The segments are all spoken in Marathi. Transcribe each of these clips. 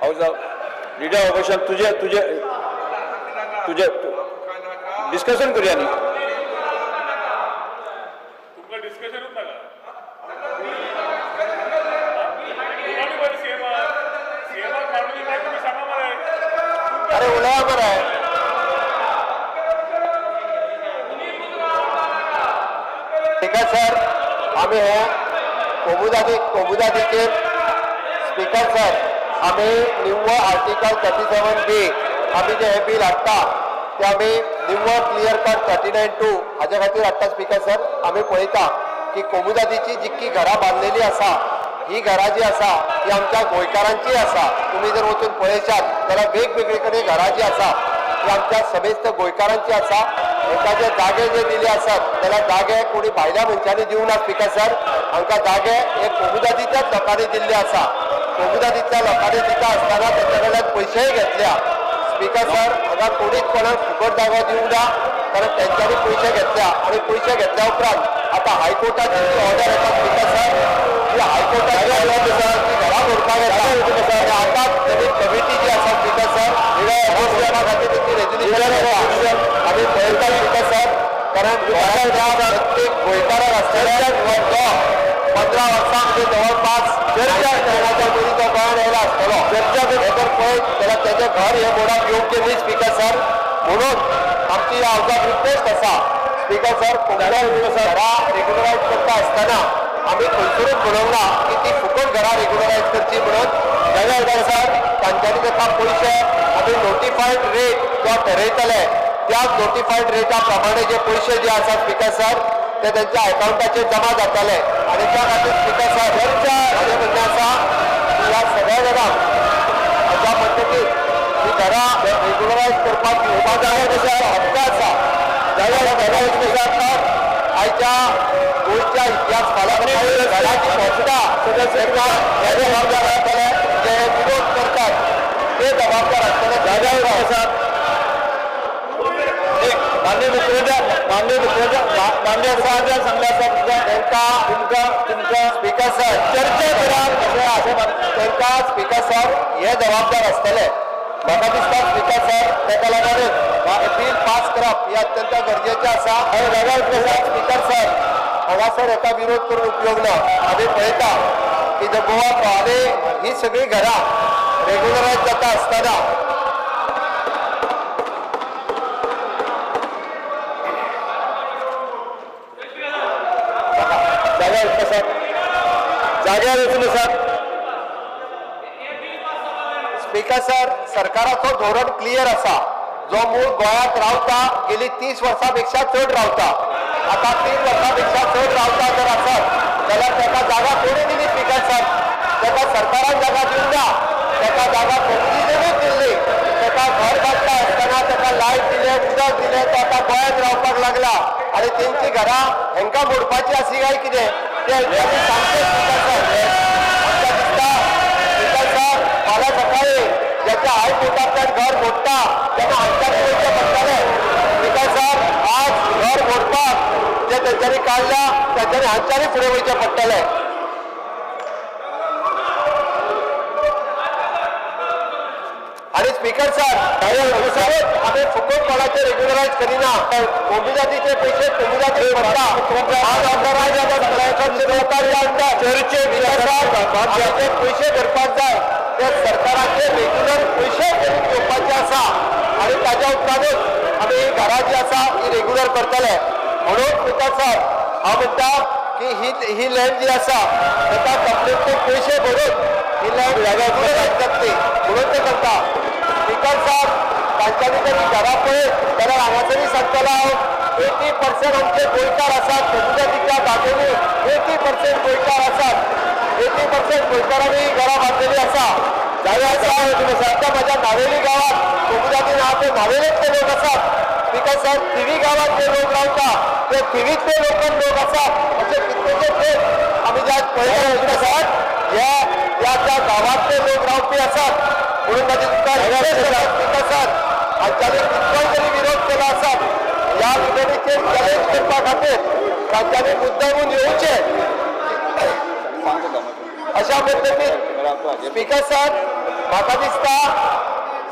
हाऊस ऑफ लीडर ऑपोजिशन तुझे तुझे तुझे डिस्कशन करूया न्ही तुमकां डिस्कशनूच नाका तुम्हाला बरं सीएमाक सीएमाक मांडून काय तुम्ही सांगा मरे अरे उलया मरे ठीक आहे सर आम्ही हे कोमुदादी कोमुदादीचे स्पीकर सर आम्ही निव्वळ आर्टिकल थर्टी सेवन बी आम्ही जे हे बिल हाडटा ते आम्ही निव्वळ clear cut thirty nine two हाज्या खातीर हाडटा स्पिकर सर आम्ही पळयता की कोमुदादीची जितकी घरां बांदलेली आसा ही घरां जी आसा ती आमच्या गोंयकारांची आसा तुमी जर वचून पळयशात जाल्यार वेगवेगळे कडेन घरां जी आसा ती आमच्या समेस्त गोंयकारांची आसा एका जे जागे जे दिले आसात जाल्यार जागे कोणी भायल्या मनशांनी दिवं ना स्पीकर सर हांकां जागे हे कोमुदादीच्याच लोकांनी दिल्ले आसा कोमुदादीच्या लोकांनी दिता आसतना तेच्या कडल्यान पयशेय घेतल्या. स्पीकर सर हांगा कोणीच कोणाक फुकट जागो दिवंक ना कारण तेंच्यांनी पयशे घेतल्या आणि पयशे घेतल्या उपरांत आता हायकोर्टाची जी ऑर्डर येता स्पीकर सर ती हायकोर्टाची ऑर्डर आसा ती घरा भरपाक येता आता नवीन कमिटी जी आसा स्पीकर सर हिरा खातीर तेची रेजोल्युशन आमी पळयता स्पीकर सर कारण प्रत्येक गोंयकाराक आसतले पंधरा वर्सां जवळपास चर्चा करण्याच्या पयलीं तो येयला आसतलो चर्चा जर पळयत जाल्यार तेजें घर हे बोर्डाक योग्य न्ही स्पीकर सर म्हणून आमची हावजाक रिक्वेस्ट आसा स्पीकर सर कोंकणी घरां रेग्युलरायज करता आसतना आमी खंयसरूच म्हणूंक की ती फुकट घरा रेग्युलराईज करची म्हणून. जाल्यार सर तांच्यानी त्याचा पयशे आम्ही नोटिफायड रेट जो ठरयतले त्याच नोटिफायड रेटा प्रमाणे जे पयशे जे असतात स्पीकर सर ते त्यांच्या अकाउंटाचेर जमा जातले आणि त्या खातीर स्पीकर सर हेरच्या हाजें म्हणणें आसा की ह्या सगळ्या जाणांक हाच्या पद्दतीन ही घरां रेग्युलरायज करपाक घेवपा जाय तशें हक्क आसा जाल्यार घरा एकमेकांक आयच्या गोंयच्या इतिहास फाल्यां घराची संस्था सरकार हे जबाबदार आसतले जे विरोध करतात ते जबाबदार आसतले जाग्यार आसात मान्य मुख्यमंत्र्या मान्य मुख्यमंत्र्या मान्य साहेब सांगले आसा तांकां तुमकां स्पीकर साहेब चर्चा करा अशें अशें तांकां स्पीकर साहेब हे जबाबदार आसतले म्हाका दिसता स्पीकर साहेब ताका लागून बील पास करप हे अत्यंत गरजेचें आसा आनी स्पीकर साहेब हांगासर हेका विरोध करून उपयोग ना आमी पळयता की जे गोवा प्रॉले ही सगळीं घरां रेग्युलरायज जाता आसतना जाग्यार वचून जाग्यार वचून सर. स्पीकर सर सरकाराचो धोरण क्लियर आसा जो मूळ गोंयांत रावता गेली तीस वर्सां पेक्षा चड रावता आता तीस वर्सां पेक्षा चड रावता जर असत जाल्यार ताका जागा कोणी दिली स्पीकर सर ताका सरकारान जागा दिवंक ना ताका जागा कोंकणीजनूच दिल्ली ताका घर बांधता असताना ताका लायट दिले उदक दिले तो आता गोंयांत रावपाक लागला. आनी तेंची घरां हेंकां मोडपाची अशी काय कितें ते सांगते सांगचे स्पीकर सर आमकां दिसता स्पीकर सर फाल्यां सकाळी ज्याच्या हायकोर्टांतल्यान घर मोडटा तेन्ना हांच्यानी वयचें पडटलें स्पीकर सर आज घर मोडपाक जे तेंच्यांनी काडल्या तेंच्यांनी हांच्यानी फुडें वयचें पडटलें आणि स्पीकर सर आम्ही फुकट कोणाचे रेग्युलरायज करिना. कोमिजातीचे पैसे कोमिजाती भरता आज ऑथरायज चर्चे पैसे भरपाक जाय ते सरकाराचे रेग्युलर पैसे भरून घेवपाचे आसा आणि ताच्या उपरांतूच आमी ही घरां जी आसा ही रेग्युलर करतले म्हणून स्पीकर सर हांव म्हणटा की ही ही लँड जी आसा ताका कंप्लीटली पयशे भरून ही लँड रेग्युलरायज करतली म्हणून ते करता. स्पीकर साहेब घरा पळयत जाल्यार हांगासरय सांगतलो हांव एटी पर्सेंट आमचे गोंयकार आसात कोमुजातीच्या जागेनी एटी पर्सेंट गोंयकार आसात एटी पर्सेंट गोंयकारांनी घरां बांदलेली आसा जाल्यार सध्या म्हज्या नावेली गांवात हांव ते नावेलेंतले लोक आसात स्पीकर साहेब थिवी गांवात जे लोक रावता ते लोकल लोक आसात अशे कितलेशे लोक. आमी ज्या पळयता साहेब. हे त्या त्या गांवांतले लोक रावपी आसात म्हणून माझी स्पीकर सर कितकोय जरी विरोध केलो आसत ह्या विधेयकाचेर चॅलेंज करपा खातीर तांच्यांनी मुद्दामून येवचे अशा पद्दतीन स्पीकर सर म्हाका दिसता.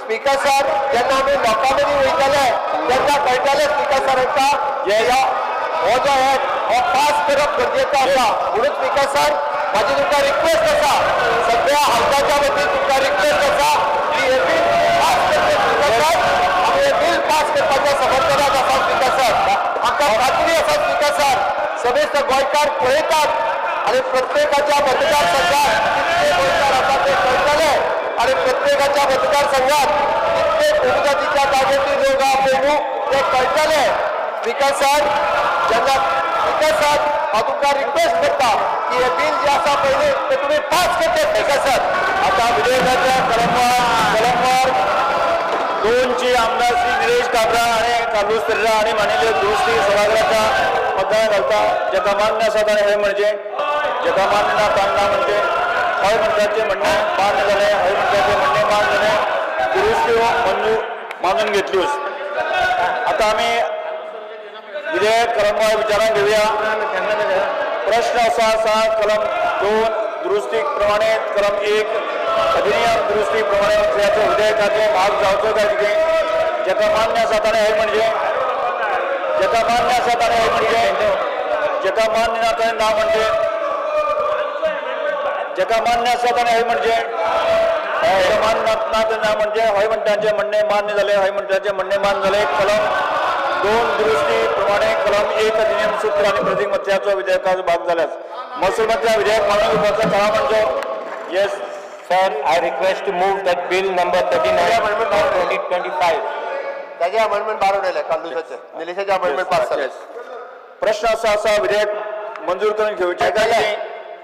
स्पीकर सर जेन्ना आमी लोकां मदीं वयतले तेन्ना कळटलें स्पीकर सरांका हे हो जो एक्ट हो पास करप गरजेचो आसा म्हणून स्पीकर सर म्हाजी तुमकां सभेचा समेस्त गोंयकार आणि प्रत्येकाच्या मतदारसंघात कितके गोंयकार आसा ते कळटले आणि प्रत्येकाच्या मतदारसंघात कितके उपजातीच्या जागेतील लोक आहा ते कळतले स्पीकर सर जेन्ना स्पीकर सर हांव रिक्वेस्ट करता की हे बिल जे असा पहिले ते तुम्ही पास करचे स्पीकर सर आता विधेयकाच्या कलमवार कलमवार दोनची आमदार श्री निलेश काबरा आणि कालूस पेर्रा आणि मानिल्यो दुरुस्ती सभागृहाचा मतदान घालता जेका मान्य आसा ताणें म्हणजे जेका मान्य ना ताणें म्हणजे हय म्हणटाचे म्हणणे मान्य जालें हय म्हणटाचे म्हणणे मान्य जालें दुरुस्ती हो, मंजूर मानून घेतल्योच आता आमी विधेयक कलमवार विचारान घेवया प्रश्न असा असा कलम दोन दुरुस्ती प्रमाणे कलम एक अधिनियम दुरुस्ती प्रमाणे मंत्र्याचे विधेयकाचे भाग जावचो काय तिथे जेका मान्य आसा ताणें हय म्हणजे जेका मान्य आसा ताणें हय म्हणजे जेका मान्य ना ना म्हणजे जेका मान्य आसा ताणें हय म्हणजे मान्य ना म्हणजे हय म्हणटाचे म्हणणे मान्य झाले हय म्हणटाचे म्हणणे मान्य झाले कलम दोन दुरुस्ती प्रमाणे कलम एक अधिनियम सूत्र आणि प्रतीक मत्याचो विधेयकाचो भाग झाल्यास महसूल मंत्र्या विधेयक मानून घेवपाचो थळा म्हणजे yes Sir, I request to move that bill number 39 of 2025. ताजे अमेंडमेंट बारोवलेले कालुसाचे निलेशाचे अमेंडमेंट पास जाले प्रश्न असो आसा विधेयक मंजूर करून घेवचे काय?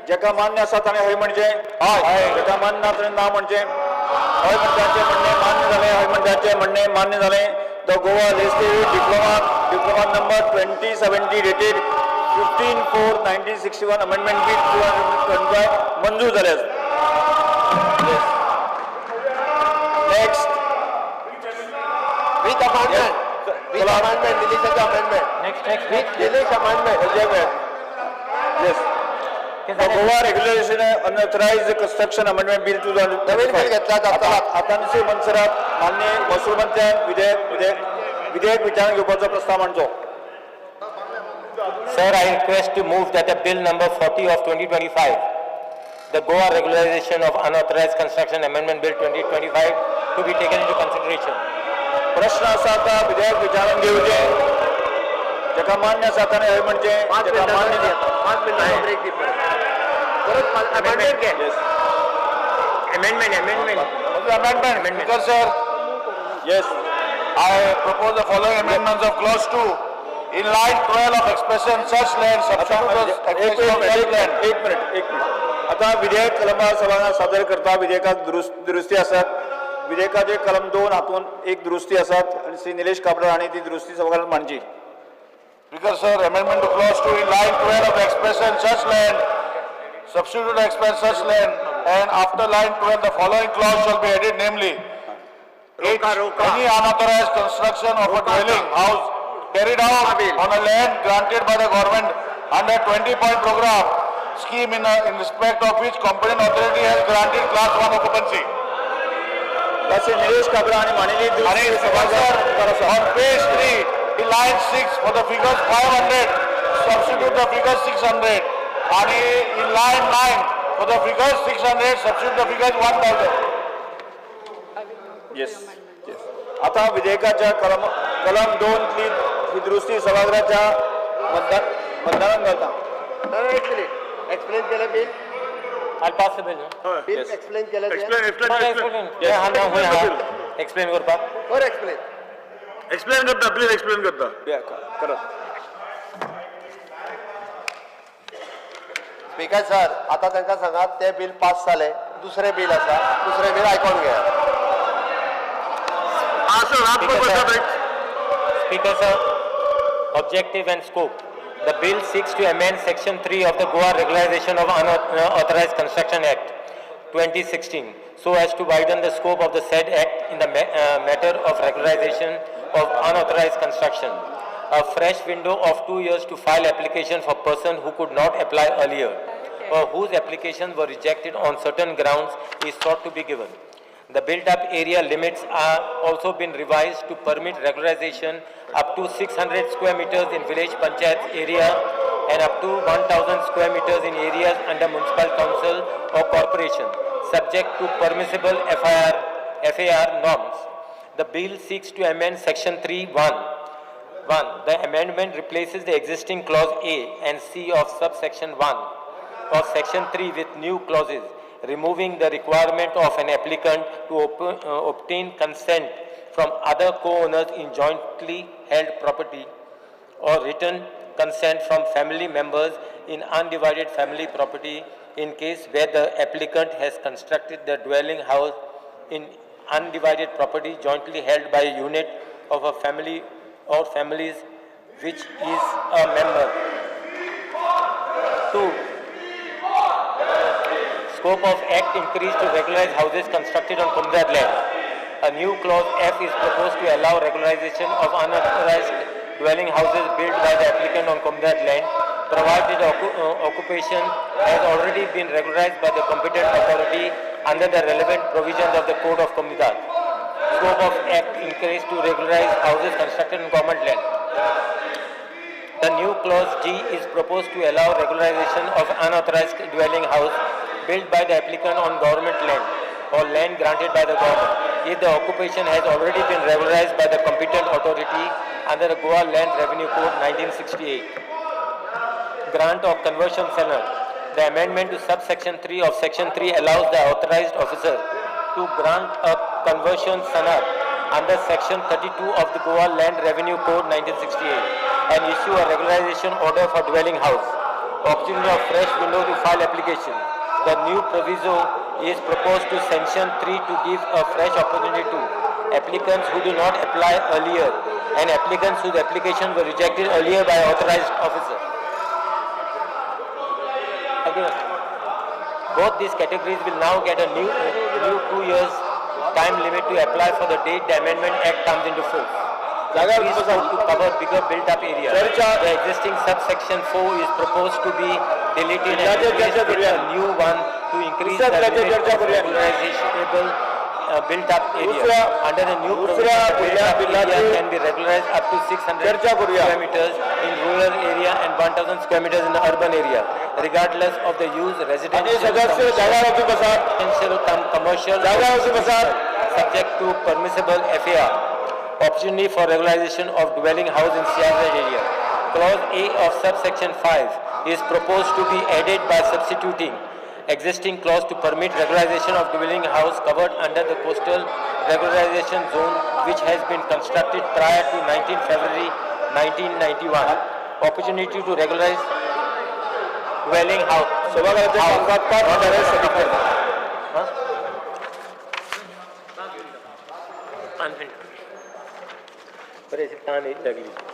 जेका मान्य आसा ताणें हय म्हणजे हय. जेका मान्य ना ताणें ना म्हणजे हय म्हणटाचे म्हणणे मान्य जालें हय म्हणटाचे म्हणणे मान्य जालें the Goa legislative diploma diploma number twenty seventy dated fifteen four nineteen sixty one amendment B two twenty five मंजूर जाल्यास with amendment with amendment निलेशाचे amendment Next, next, with next. Nilesh amendment Yes. The Goa Regulation Unauthorized Construction Amendment Bill 2025. Naveen bill घेतला जाता. आता- आतांचे मनसरात मान्य महसूल मंत्र्यान विधेयक विधेयक विधेयक विचारान घेवपाचो प्रस्ताव मांडचो Sir, I request to move that the bill number 40 of 2025, the Goa Regularization of Unauthorized Construction Amendment Bill 2025, to be taken into consideration. प्रश्न असा आता विधेयक विचारान घेवचे जेका मान्य आसा ताणें हय म्हणजे जेका मान्य ना- पाच मिनिटाचा ब्रेक दे परत अमेंडमेंट घे Yes. Amendment amendment Amendment. Because, sir. Yes. I propose the following amendments of clause two. In line twelve of expression such land आता substitute एक expression of such एक land. एक मिनिट एक मिनिट आता विधेयक कलमार सभागृहात सादर करता विधेयकात दुरुस्ती आसात विधेयकाचे कलम दोन हातून एक दुरुस्ती असत आणि श्री निलेश काबडर आणि ती दुरुस्ती सभागृहात मांडची speaker sir amendment clause two in line twelve of express and such land substitute express such land and after line twelve the following clause shall be added namely any unauthorised construction of a dwelling house carried out on a land granted by the government under twenty point programme scheme in in respect of which company authority has granted class one of occupancy वैसे निवेश काबरा बड़ा नहीं मानेंगे जो अरे सभा सर तरह से। और six for the figures five hundred substitute the figures six hundred आने elite nine for the figures six hundred substitute the figures one thousand yes अतः विजय का कलम कलम दोन थ्री फिद्रुस्ती सभा सर चार मंदर मंदरंग एक्सप्लेन एक्सप्लेन कर I'll pass the bill. no? Bill explain केलं ते एक्सप्लेन explain. हा, ना, होय, हा. Explain करपा. फॉर एक्सप्लेन एक्सप्लेन करता प्लीज़ एक्सप्लेन करता या, करत स्पीकर सर आता तांकां सांगात ते बिल पास जाले दुसरे बिल आसा दुसरे बिल आयकोन घेया हा sir sir. Speaker, sir. Objective and scope. The bill seeks to amend section three of the Goa Regularization of Unauthorized Construction Act 2016 so as to widen the scope of the said act in the uh, matter of regularization of unauthorized construction. A fresh window of two years to file application for person who could not apply earlier or whose applications were rejected on certain grounds is sought to be given. The built-up area limits are also been revised to permit regularization up to 600 square meters in village panchayat area and up to 1000 square meters in areas under municipal council or corporation, subject to permissible FIR, FAR norms. The bill seeks to amend section 3(1). 1. The amendment replaces the existing clause A and C of subsection 1 of section 3 with new clauses, removing the requirement of an applicant to uh, obtain consent from other co-owners in jointly held property or written consent from family members in undivided family property in case where the applicant has constructed the dwelling house in undivided property jointly held by a unit of a family or families which is a member. Two, scope of act increased to regularize houses constructed on Kumdar land. A new clause F is proposed to allow regularization of unauthorized dwelling houses built by the applicant on Kumdar land, provided uh, occupation has already been regularized by the competent authority under the relevant provisions of the Code of Kumdar. Scope of act increased to regularize houses constructed on government land. The new clause G is proposed to allow regularization of unauthorized dwelling house built by the applicant on government land or land granted by the government if the occupation has already been regularized by the competent authority under the Goa Land Revenue Code 1968. Grant of conversion standard. The amendment to subsection 3 of section 3 allows the authorized officer to grant a conversion standard under section 32 of the Goa Land Revenue Code 1968 and issue a regularization order for dwelling house. Opportunity of fresh window to file application. The new proviso is proposed to sanction 3 to give a fresh opportunity to applicants who do not apply earlier and applicants whose applications were rejected earlier by authorized officer. Both these categories will now get a new, new two years time limit to apply for the date the amendment act comes into force. These would to cover bigger built-up areas. The existing subsection 4 is proposed to be deleted and replaced with a new one to increase the limit of regularizable uh, built-up area. Under the new provision, built-up area can be regularized up to 600 square meters in rural area and 1,000 square meters in the urban area, regardless of the use residential, commercial, commercial, subject to permissible FAR opportunity for regularization of dwelling house in CRZ area. Clause A of subsection 5 is proposed to be added by substituting existing clause to permit regularization of dwelling house covered under the coastal regularization zone which has been constructed prior to 19 February 1991. Opportunity to regularize dwelling house. So, unfinished. बरेच ताण लागली.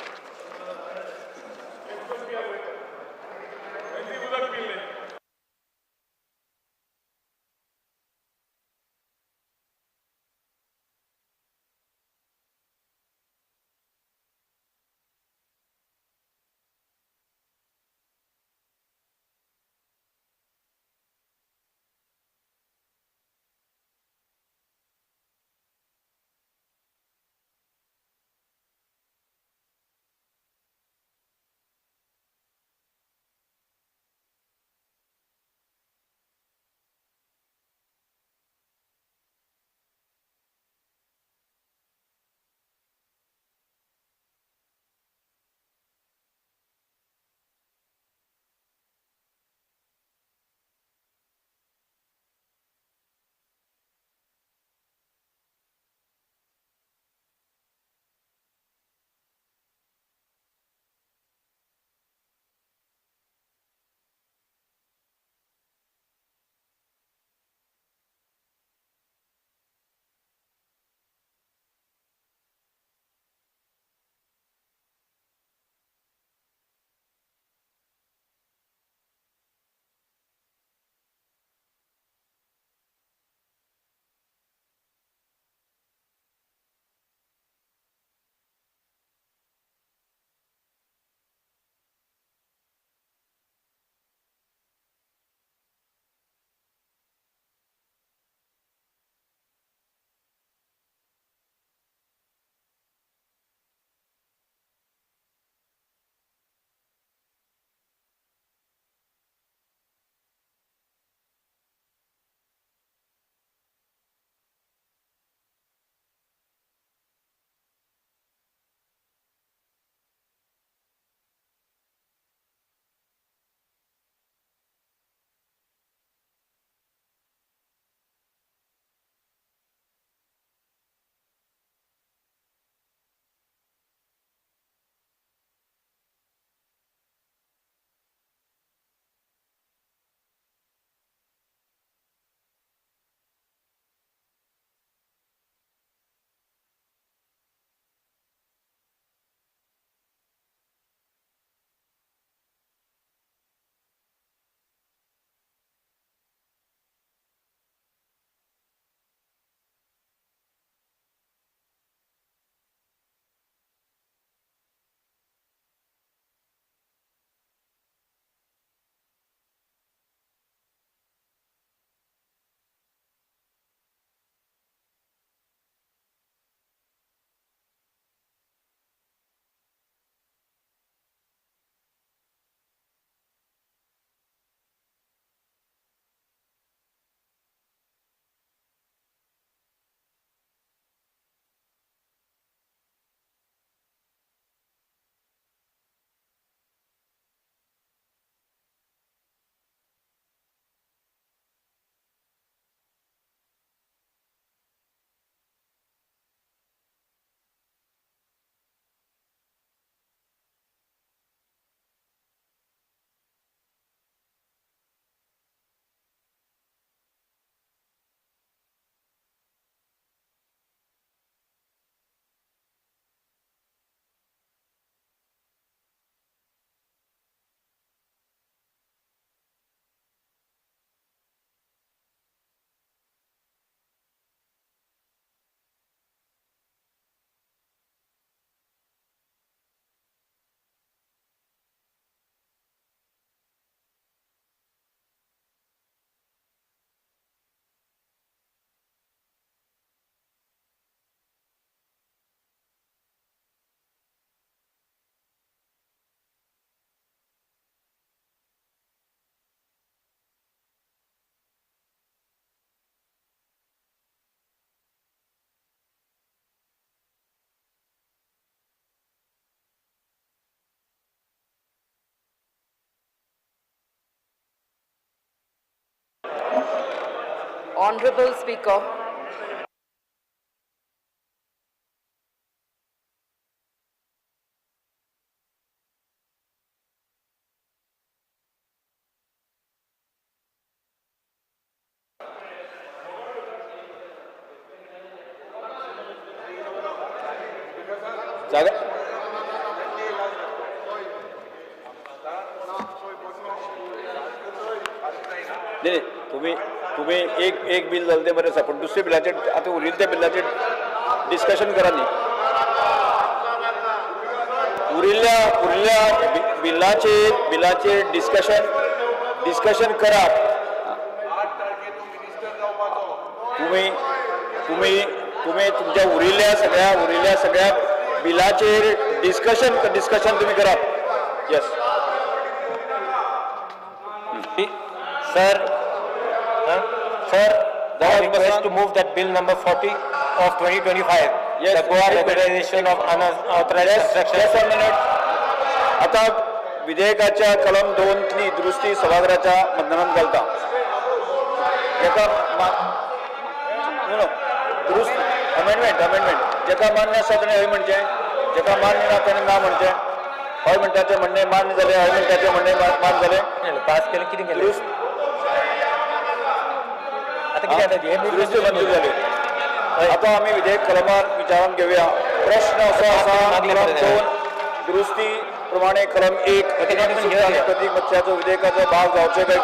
Honorable Speaker, एक बिल झालं ते बरेच आहे पण दुसऱ्या बिलाचे आता उरील त्या बिलाचे डिस्कशन करा नाही उरिल्ल्या उरल्या बि- बिलाचे बिलाचे डिस्कशन डिस्कशन करा. तुम्ही तुम्ही तुम्ही तुमच्या उरिल्ल्या सगळ्या उरिल्ल्या सगळ्या बिलाचे डिस्कशन डिस्कशन तुम्ही करा. Yes Sir, huh? I request to move that bill number 40 of 2025, Yes, the Goa regularization of unauthorized construction. आता विधेयकाच्या कलम दोन नी दुरुस्ती सभागृहाच्या मतदानात घालता. दुरुस्त अमेंडमेंट अमेंडमेंट जेका मान्य आसा ताणें हय म्हणचें जेका मान्य ना ताणें ना म्हणचें हय म्हणटाचें म्हणणें मान्य जालें हय म्हणटाचें म्हणणें मा- मान्य जालें पास केलं किती केलं? दुरुस्त आता हे मंजूर झाली. आम्ही विधेयक कलमार विचारान घेऊया. प्रश्न असो असा. दोन दुरुस्ती प्रमाणे कलम एक. प्रतीक मत्स्याचो विधेयकाचो भाग जावचे ते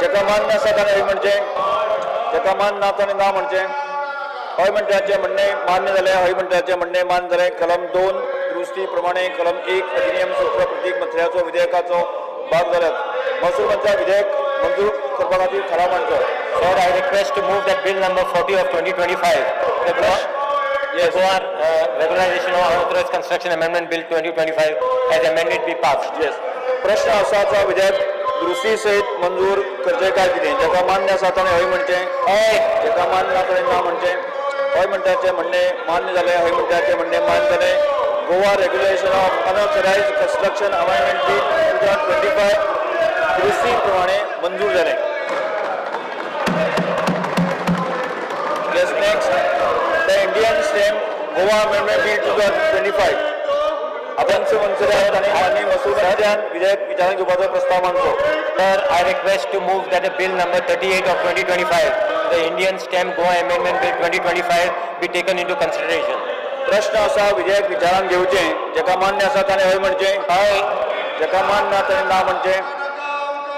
जेका मान्य आसा ताणें हय म्हणचें जेका मान्य ना ताणें ना म्हणचें हय म्हणटाचें म्हणणें मान्य जालें हय म्हणटाचें म्हणणें मान्य जालें कलम दोन दुरुस्ती प्रमाणे कलम एक अधिनियम सूत्र प्रतीक मत्स्याचो विधेयकाचो भाग जाल्यात महसूल मंत्र्या विधेयक मंजूर थाराव मांडचो Sir, I request to move that bill number 40 of 2025, the Goa Yes. Goa uh, regularization of unauthorized construction amendment bill 2025 as amended be passed. Yes प्रश्न असाचा विधेयक दुरुस्ती सहित मंजूर करचे काय कितें? जेका मान्य आसा ताणें हय म्हणचें हय. जेका मान्य ना ताणें ना म्हणचें हय म्हणटाचें म्हणणें मान्य जालें हय म्हणटाचें म्हणणें मान्य जालें Goa regulation of unauthorised construction amendment bill two thousand twenty five दुरुस्ती मंजूर झाले the Indian stamp Goa amendment bill two thousand twenty five अध्यक्ष मंत्र्यान आणि माननीय मसूद मंत्र्यान विधेयक विचारान घेवपाचो प्रस्ताव मांडचो Sir, bill number thirty eight of twenty twenty number 38 of 2025, Goa amendment bill twenty twenty bill 2025 be taken into consideration. प्रश्न असा विधेयक विचारान घेवचें जेका मान्य असा ताणें हय म्हणचें हय. जेका मान्य ना ताणें ना म्हणचें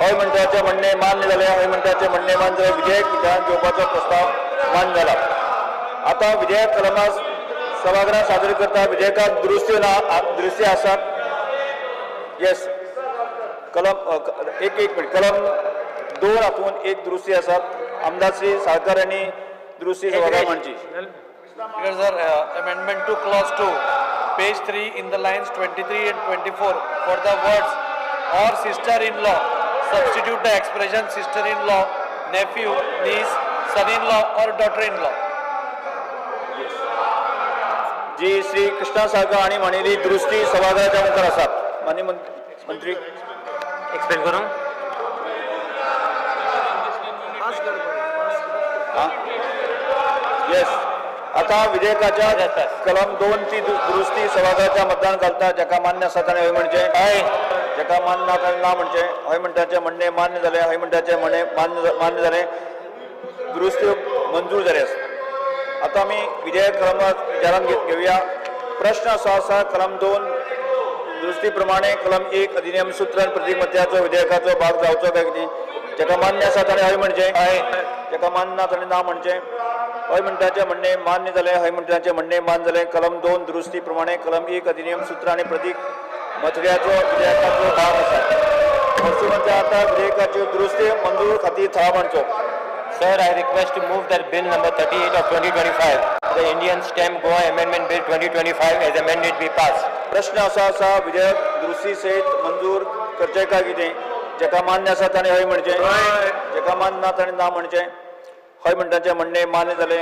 हय म्हणटाचें म्हणणें मान्य जालें हय म्हणटाचें म्हणणें मान्य जालें विधेयक विचारान घेवपाचो प्रस्ताव मान्य जाला आतां विधेयक कलमास सभागृहात सादर करता विधेयकाक दुरुस्ती ना दुरुस्ती आसात येस कलम एक एक मिनिट. कलम दोन हातून एक दुरुस्ती आसात आमदार श्री साळकर यांनी दुरुस्ती सभागृहात मांडची uh, amendment to clause two, page three in the lines twenty-three and twenty-four. For the words or sister-in-law, substitute the expression sister-in-law, nephew, niece, son-in-law or daughter-in-law. जी श्री कृष्णा साळकर हांणी म्हणिल्ली दुरुस्ती सभागृहाच्या मुखार आसात माननीय मंत्री. Explain करूं? येस आता विधेयकाच्या. कलम दोन ची दुरुस्ती सभागृहाच्या मतदान घालता जेका मान्य आसा ताणें हय म्हणचें हय जेका मान्य ना ताणें ना म्हणचें? हय म्हणटाचें म्हणणें मान्य जालें हय म्हणटाचें म्हणणें मान्य मान्य जालें दुरुस्ती मंजूर जाली आसा आता आमी विधेयक कलमात विचारान घे- घेवया प्रश्न असो आसा कलम दोन दुरुस्ती प्रमाणे कलम एक अधिनियम सूत्र आनी प्रतीक मत्याचो विधेयकाचो भाग जावचो काय कितें? जेका मान्य आसा ताणें हय म्हणचें. हय जेका मान्य ना ताणें ना म्हणचें. हय म्हणटाचें म्हणणें मान्य जालें हय म्हणटाचें म्हणणें मान्य जालें कलम दोन दुरुस्ती प्रमाणे कलम एक अधिनियम सूत्र आनी प्रतीक मथड्याचो विधेयकाचो भाग आसा. महसूल मंत्री आता विधेयकाची दुरुस्ती मंजूर खातीर थळाव मांडचो. Sir, I request to move that bill number 38 of 2025, the Indian stamp Goa amendment bill 2025 as amended be passed. प्रश्न असा असा विधेयक दुरुस्ती सहित मंजूर करचें काय कितें? जेका मान्य आसा ताणें हय म्हणचें. जेका मान्य ना ताणें ना म्हणचें. हय म्हणटाचें म्हणणें मान्य जालें.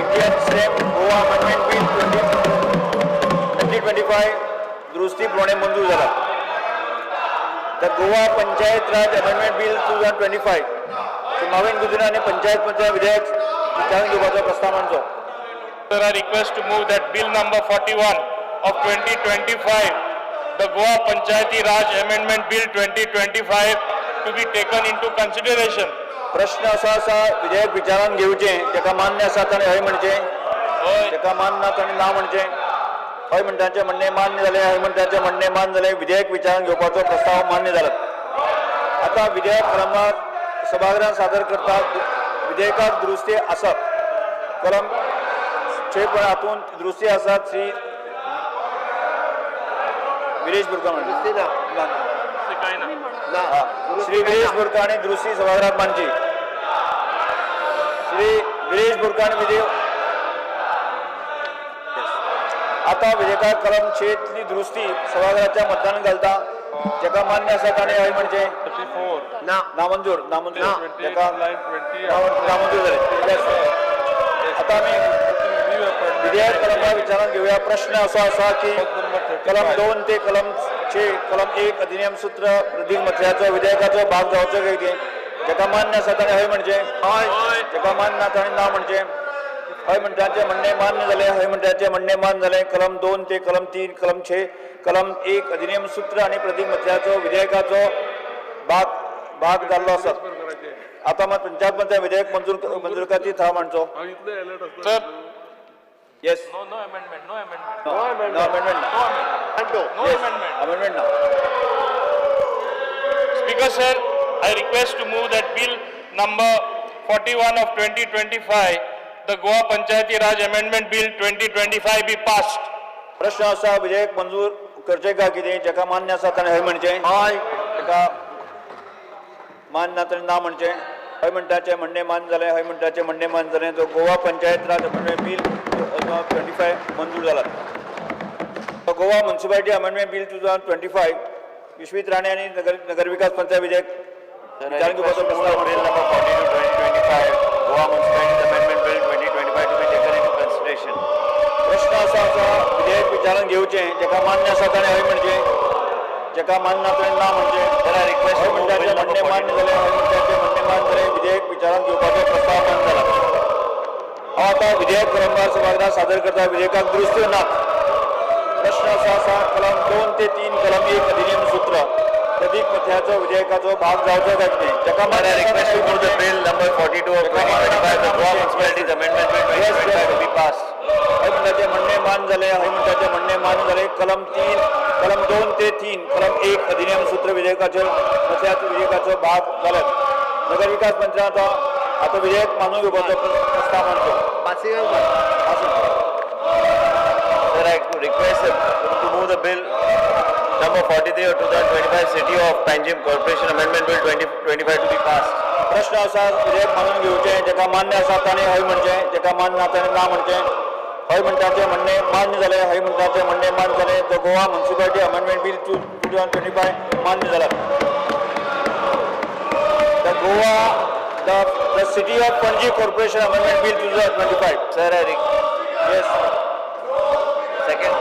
Indian stamp Goa amendment bill twenty twenty twenty five दुरुस्ती प्रमाणे मंजूर जाला the Goa Panchayat Raj amendment bill two thousand twenty five नवीन गुजरी आणि पंचायत पंचायत विधेयक विचारून घेवपाचो प्रस्ताव मांडचो Sir, I request to move that bill number 41 of 2025, the Goa Panchayati Raj Amendment Bill 2025 to be taken into consideration. प्रश्न असो आसा विधेयक विचारान घेवचें जेका मान्य आसा ताणें हय म्हणचें जेका मान्य ना ताणें ना म्हणचें. हय म्हणटाचें म्हणणें मान्य जालें हय म्हणटाचें म्हणणें मान्य जालें विधेयक विचारान घेवपाचो प्रस्ताव मान्य जाला आतां विधेयक क्रमांक सभागृहांत सादर करता विधेयकाक दुरुस्ती आसप कलम छे पण हातूंत दुरुस्ती आसात श्री विरेश बुरकर श्री विरेश बुरका आणि दुरुस्ती सभागृहात मांडची. श्री विरेश बुरका आणि आता विधेयकाक कलम छेतली दुरुस्ती सभागृहाच्या मतदान घालता. जेका मान्य आसा ताणें हय म्हणचे ना. नामंजूर. नामंजूर. जेका नामंजूर जाले. आता आमी विधेयक कलमा विचारान घेवया प्रश्न असो आसा की कलम दोन ते कलम छे कलम एक अधिनियम सूत्र प्रदीक मथल्याचो विधेयकाचो भाग जावचो काय की जेका मान्य आसा ताणें हय म्हणचे हय जेका मान्य ना ताणें ना म्हणचे हय म्हणटाचे म्हणणे मान्य जाले हय म्हणटाचे म्हणणे मान्य जाले कलम दोन ते कलम तीन कलम छे कलम एक अधिनियम सूत्र आणि प्रदीक मथल्याचो विधेयकाचो भाग भाग जाल्लो आसा आता मग पंचायत पंचायत विधेयक मंजूर मंजूर करची मांडचो Sir, yes no, no amendment, no amendment. No amendment ना म्हणतो No amendment. अमेंडमेंट ना Speaker sir, I request to move that bill number 41 of 2025, the Goa Panchayati Raj Amendment Bill 2025 be passed. प्रश्न असा विधेयक मंजूर करचे का कितें जेका मान्य आसा ताणें हय म्हणचें. हय. जेका मान्य ना ताणें ना म्हणचें. हय म्हणटाचें म्हणणें मान्य जालें हय म्हणटाचें म्हणणें मान्य जालें तो Goa Panchayat Raj amendment bill twenty five मंजूर जाला तो Goa municipality amendment bill two thousand twenty five विश्वित Rane आणि नगर नगरविकास पंचायत विधेयक. विचारून घेवपाचो consideration. प्रश्न असा आसा विधेयक विचारान घेवचें जेका मान्य आसा ताणें हय म्हणचें जेका मान्य ना ताणें ना म्हणचें हय to move म्हणटाचें म्हणणें मान्य 42. जालें हय म्हणटाचें म्हणणें मान्य जालें विधेयक विचारान घेवपाचो प्रस्ताव मान्य जाला हांव आतां विधेयक क्रमांक सभागृहात सादर करता विधेयकाक दुरुस्त्यो नात प्रश्न असो आसा कलम दोन ते तीन कलम एक अधिनियम सूत्र प्रदीप मथ्याचो विधेयकाचो भाग जावचो काय कितें जेका मान्य move the हय bill number 42 of 2025, the Goa Municipalities Amendment Bill 2025 to be passed. म्हणटाचें म्हणणें मान जालें हय म्हणटाचें म्हणणें मान जालें कलम तीन कलम दोन ते तीन कलम एक अधिनियम सूत्र विधेयकाचो विधेयकाचो भाग जाल्यात नगर विकास मंत्र्यान आतां विधेयक मानून घेवपाचो प्रस्ताव passing Sir, I request to move the bill number 43 of 2025, City of Panjim Corporation Amendment Bill 2025 to be passed. प्रश्न आसा विधेयक मानून घेवचें जेका मान्य आसा ताणें हय म्हणचें जेका मान्य ना ताणें ना म्हणचें हय म्हणटाचें म्हणणें मान्य हय म्हणटाचें म्हणणें मान्य जालें the Goa municipality amendment bill two two thousand twenty five मान्य जाला the Goa the the city of Panaji corporation amendment bill two thousand twenty five. I re- yes second.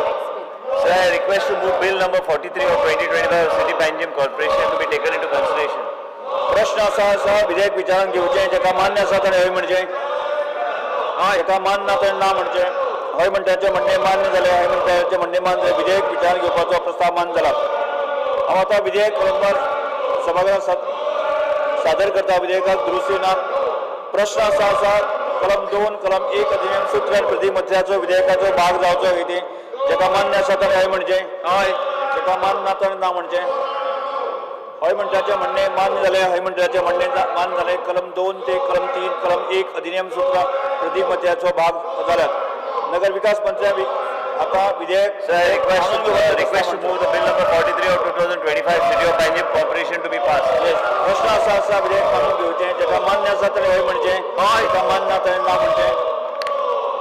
Sir, I request to move bill number 43 of 2025 of City Panjim Corporation to be taken into consideration. प्रश्न असा आसा विधेयक विचारान घेवचें जेका मान्य आसा ताणें हय म्हणचें हय जेका मान्य ना ताणें ना म्हणचें हय म्हणटाचें म्हणणें मान्य जालें हय म्हणटाचें म्हणणें मान्य जालें विधेयक विचारान घेवपाचो प्रस्ताव मान्य जाला हांव आतां विधेयक क्रमांक सभागृहात साद- सादर करता विधेयकाक दुरुस्ती ना प्रश्न असो आसा कलम दोन कलम एक अधिनियम सूत्र आनी प्रती मथल्याचो विधेयकाचो भाग जावचो कितें जेका मान्य आसा ताणें हय म्हणचें हय जेका मान्य ना ताणें ना म्हणचें हय म्हणटाचें म्हणणें मान्य जालें हय म्हणटाचें म्हणणें मान्य जालें कलम दोन ते कलम तीन कलम एक अधिनियम सूत्र प्रदीप मत्याचो भाग जाल्यात नगर विकास वि- आता विधेयक Sir, I request uh, request to move the bill number 43 of 2025, City of Panjim Corporation to be passed. प्रश्न असा आसा विधेयक मानून घेवचें जेका मान्य आसा ताणें हय म्हणचें जेका मान्य ना ताणें ना म्हणचें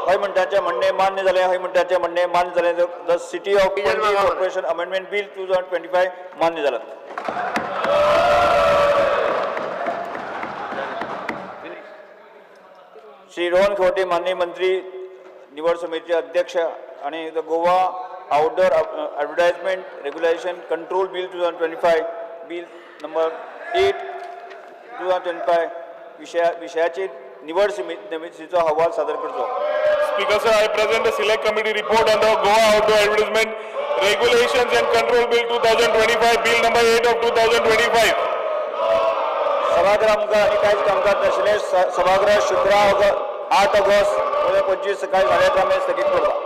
हय म्हणटाचें म्हणणें मान्य जालें हय म्हणटाचें म्हणणें मान्य जालें the city of Panaji corporation amendment bill two thousand twenty five मान्य जालां श्री रोहन खवटे माननीय मंत्री निवड समितीचे अध्यक्ष आणि the Goa outdoor advertisement regulation control bill two thousand twenty five bill number eight two thousand twenty five विशया विशयाची निवड समी- समितीचो अहवाल सादर करचो Speaker sir, I present a select committee report on the Goa outdoor advertisement regulations and control bill 2025, bill number 8 of 2025. सभागृह आमकां आनी कांयच कामकाज नाशिल्लें स- सभागृह शुक्रार ऑग- आठ ऑगस्ट दोन हजार पंचवीस सकाळी साडे अकरा स्थगित स्थगीत करता